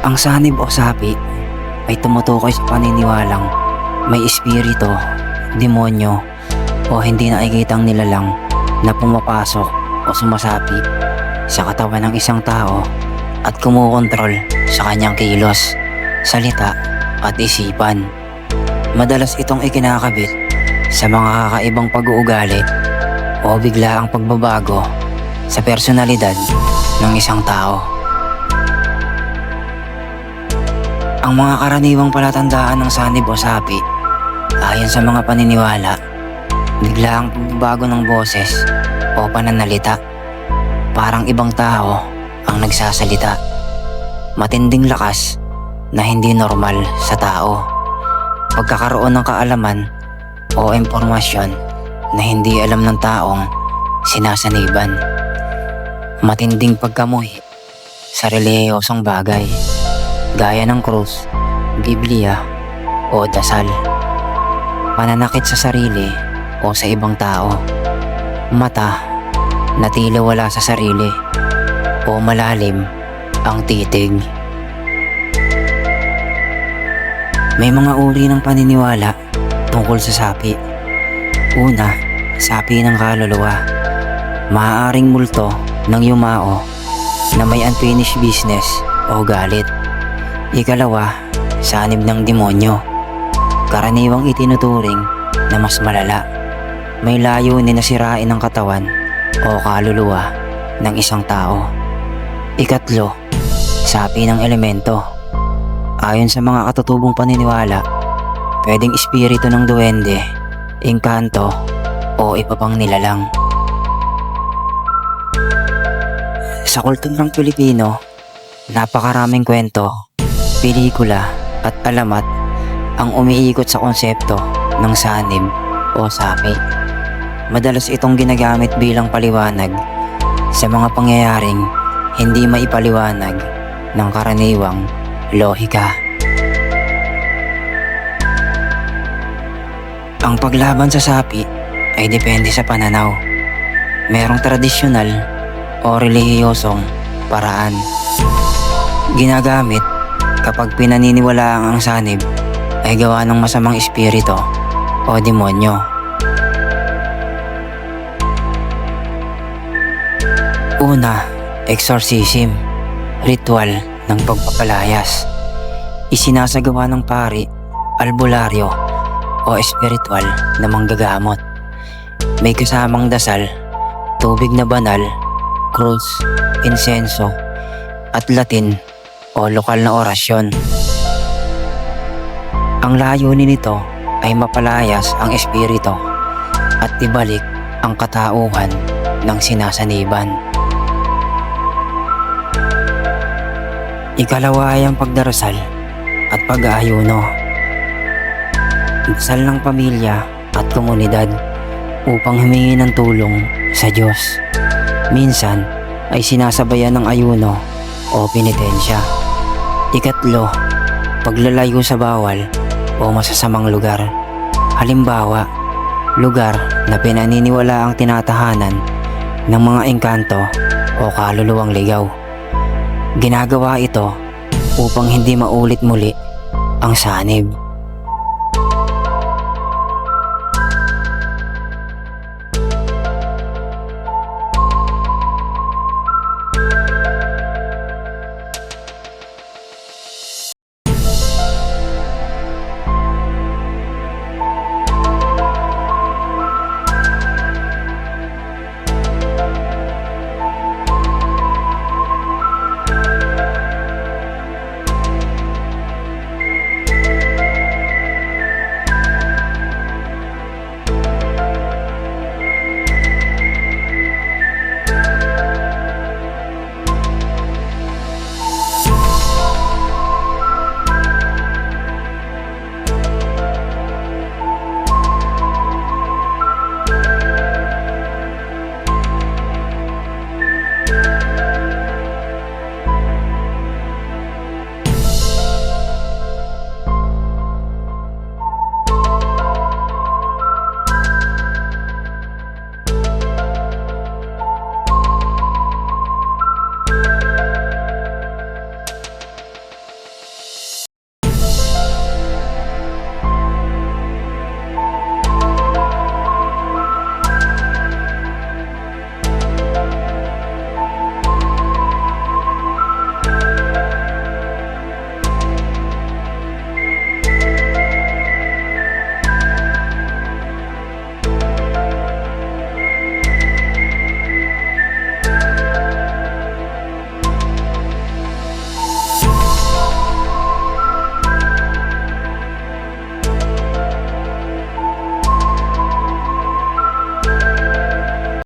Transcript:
Ang sanib o sapi ay tumutukoy sa paniniwalang may espiritu, demonyo o hindi nakikitang nilalang na pumapasok o sumasapi sa katawan ng isang tao at kumukontrol sa kanyang kilos, salita at isipan. Madalas itong ikinakabit sa mga kakaibang pag-uugali o biglaang pagbabago sa personalidad ng isang tao. Ang mga karaniwang palatandaan ng sanib o sapi ayon sa mga paniniwala, biglaang pagbabago ng boses o pananalita. Parang ibang tao ang nagsasalita. Matinding lakas na hindi normal sa tao. Pagkakaroon ng kaalaman o impormasyon na hindi alam ng taong sinasaniban. Matinding pagkamuhi sa relihiyosong bagay gaya ng krus, Biblia o dasal. Pananakit sa sarili o sa ibang tao. Mata na tila wala sa sarili o malalim ang titig. May mga uri ng paniniwala tungkol sa sapi. Una, sapi ng kaluluwa. Maaaring multo ng yumao na may unfinished business o galit. Ikalawa, sanib ng demonyo. Karaniwang itinuturing na mas malala. May layunin na sirain ang katawan o kaluluwa ng isang tao. Ikatlo, sapi ng elemento. Ayon sa mga katutubong paniniwala, pwedeng espiritu ng duwende, engkanto, o iba pang nilalang. Sa kulturang Pilipino, napakaraming kwento, pelikula at alamat ang umiikot sa konsepto ng sanib o sapi. Madalas itong ginagamit bilang paliwanag sa mga pangyayaring hindi maipaliwanag ng karaniwang lohika. Ang paglaban sa sapi ay depende sa pananaw. Merong tradisyonal o relihiyosong paraan. Ginagamit kapag pinaniniwalaang ang sanib ay gawa ng masamang espiritu o demonyo. Una, exorcism, ritual ng pagpapalayas. Isinasagawa ng pari, albularyo o espiritual na manggagamot. May kasamang dasal, tubig na banal, krus, insenso, at latin o lokal na orasyon. Ang layunin nito ay mapalayas ang espiritu at ibalik ang katauhan ng sinasaniban. Ikalawa ay ang pagdarasal at pag-aayuno. Dasal ng pamilya at komunidad upang humingi ng tulong sa Diyos. Minsan ay sinasabayan ng ayuno o penitensya. Ikatlo, paglalayo sa bawal o masasamang lugar. Halimbawa, lugar na pinaniniwala ang tinatahanan ng mga engkanto o kaluluwang ligaw. Ginagawa ito upang hindi maulit muli ang sanib.